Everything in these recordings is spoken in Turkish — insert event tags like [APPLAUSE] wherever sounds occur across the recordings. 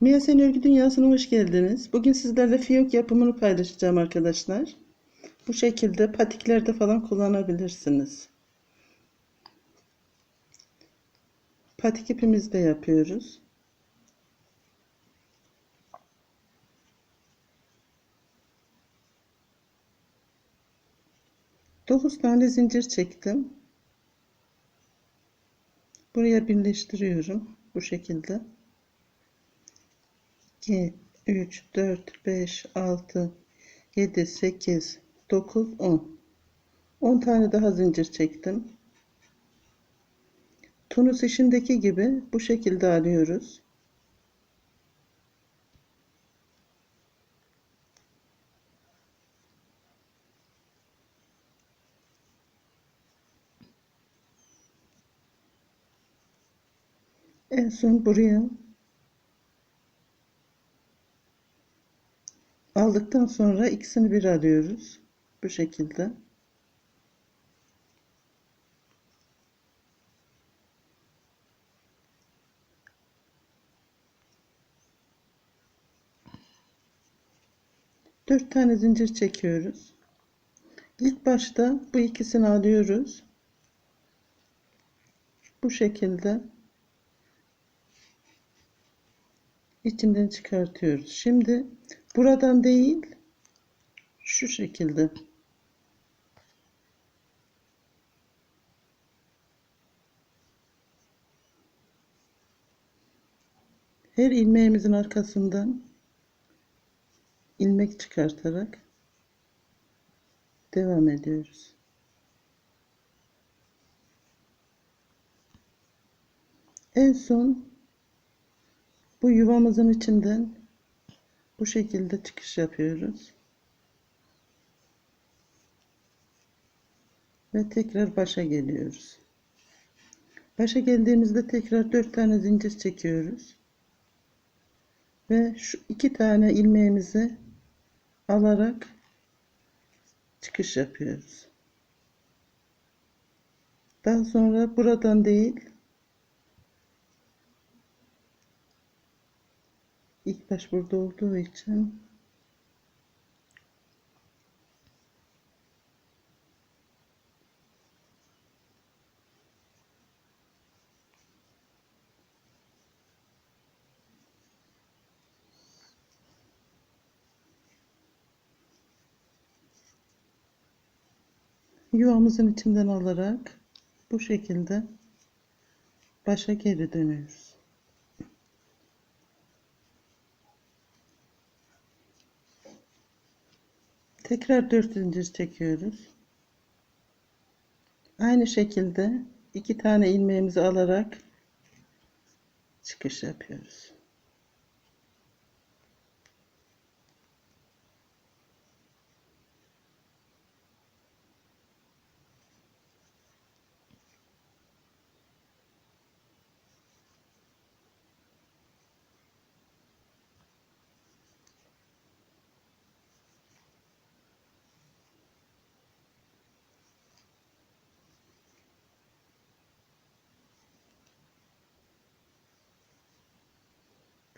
Miyasen Örgü Dünyası'na hoş geldiniz. Bugün sizlerle fiyok yapımını paylaşacağım arkadaşlar. Bu şekilde patiklerde falan kullanabilirsiniz. Patik ipimizi de yapıyoruz. Dokuz tane zincir çektim. Buraya birleştiriyorum. Bu şekilde. 2, 3, 4, 5, 6, 7, 8, 9, 10. 10 tane daha zincir çektim. Tunus işindeki gibi bu şekilde alıyoruz. En son buraya aldıktan sonra ikisini bir alıyoruz. Bu şekilde. Dört tane zincir çekiyoruz. İlk başta bu ikisini alıyoruz. Bu şekilde içinden çıkartıyoruz. Şimdi buradan değil şu şekilde her ilmeğimizin arkasından ilmek çıkartarak devam ediyoruz. En son bu yuvamızın içinden bu şekilde çıkış yapıyoruz. Ve tekrar başa geliyoruz. Başa geldiğimizde tekrar 4 tane zincir çekiyoruz. Ve şu iki tane ilmeğimizi alarak çıkış yapıyoruz. Daha sonra buradan değil ilk baş burada olduğu için yuvamızın içinden alarak bu şekilde başa geri dönüyoruz. Tekrar 4 zincir çekiyoruz. Aynı şekilde iki tane ilmeğimizi alarak çıkış yapıyoruz.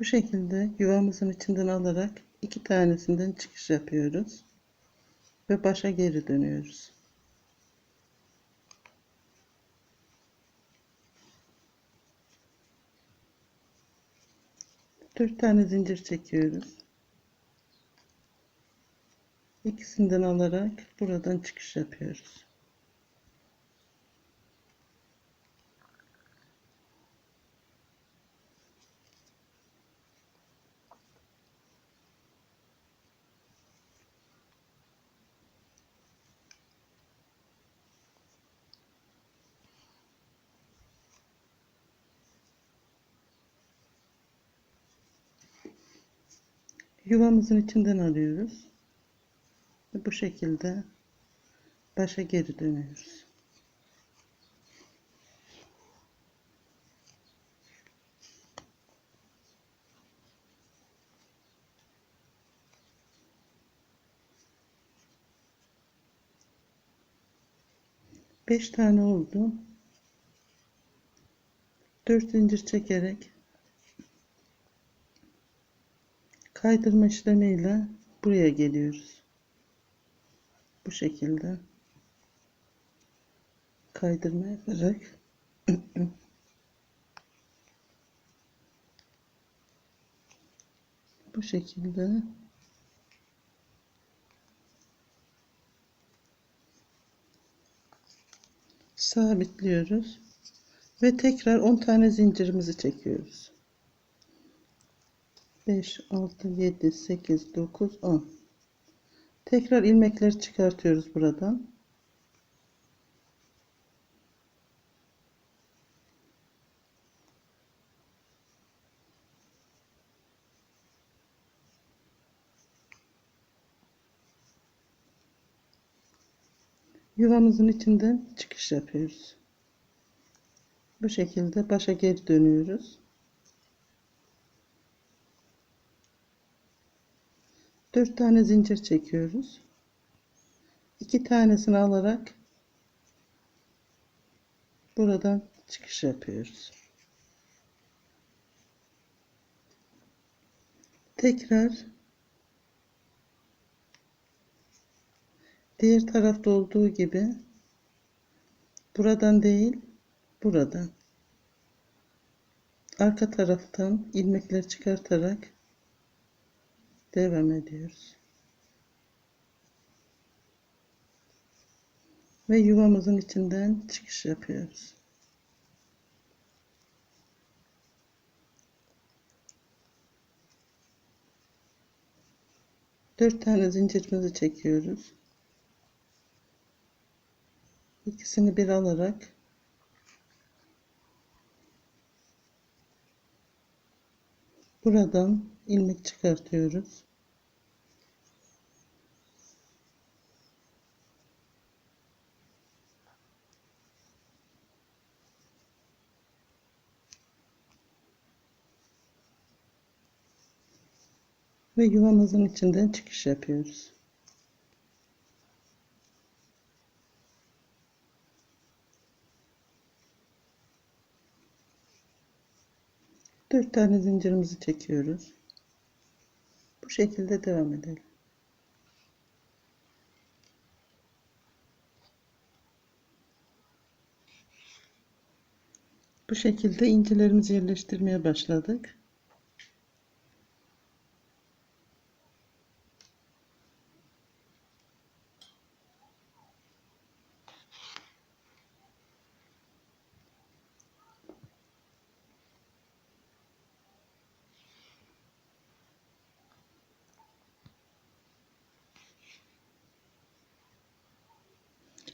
Bu şekilde yuvamızın içinden alarak iki tanesinden çıkış yapıyoruz. Ve başa geri dönüyoruz. Dört tane zincir çekiyoruz. İkisinden alarak buradan çıkış yapıyoruz. Yuvamızın içinden alıyoruz. Ve bu şekilde başa geri dönüyoruz. Beş tane oldu. Dört zincir çekerek kaydırma işlemiyle buraya geliyoruz. Bu şekilde kaydırma yaparak [CLEARS THROAT] bu şekilde sabitliyoruz ve tekrar 10 tane zincirimizi çekiyoruz. 5 6 7 8 9 10 tekrar ilmekleri çıkartıyoruz buradan. Yuvamızın içinden çıkış yapıyoruz. Bu şekilde başa geri dönüyoruz Dört tane zincir çekiyoruz. İki tanesini alarak buradan çıkış yapıyoruz. Tekrar diğer tarafta olduğu gibi buradan değil buradan arka taraftan ilmekler çıkartarak devam ediyoruz. Ve yuvamızın içinden çıkış yapıyoruz. Dört tane zincirimizi çekiyoruz. İkisini bir alarak buradan ilmek çıkartıyoruz. Ve yuvamızın içinden çıkış yapıyoruz. Dört tane zincirimizi çekiyoruz. Şekilde devam edelim. Bu şekilde incilerimizi yerleştirmeye başladık.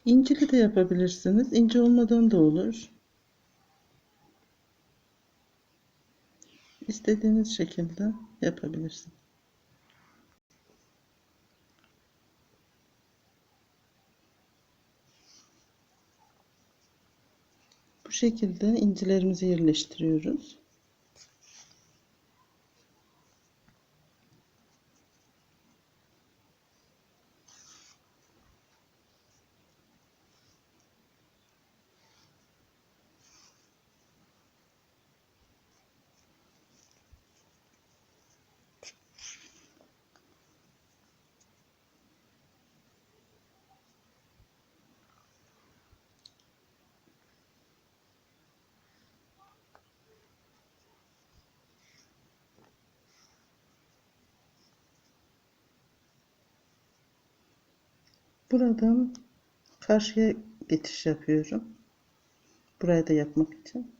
İncili de yapabilirsiniz. İnce olmadan da olur. İstediğiniz şekilde yapabilirsiniz. Bu şekilde incilerimizi yerleştiriyoruz. Buradan karşıya geçiş yapıyorum. Buraya da yapmak için.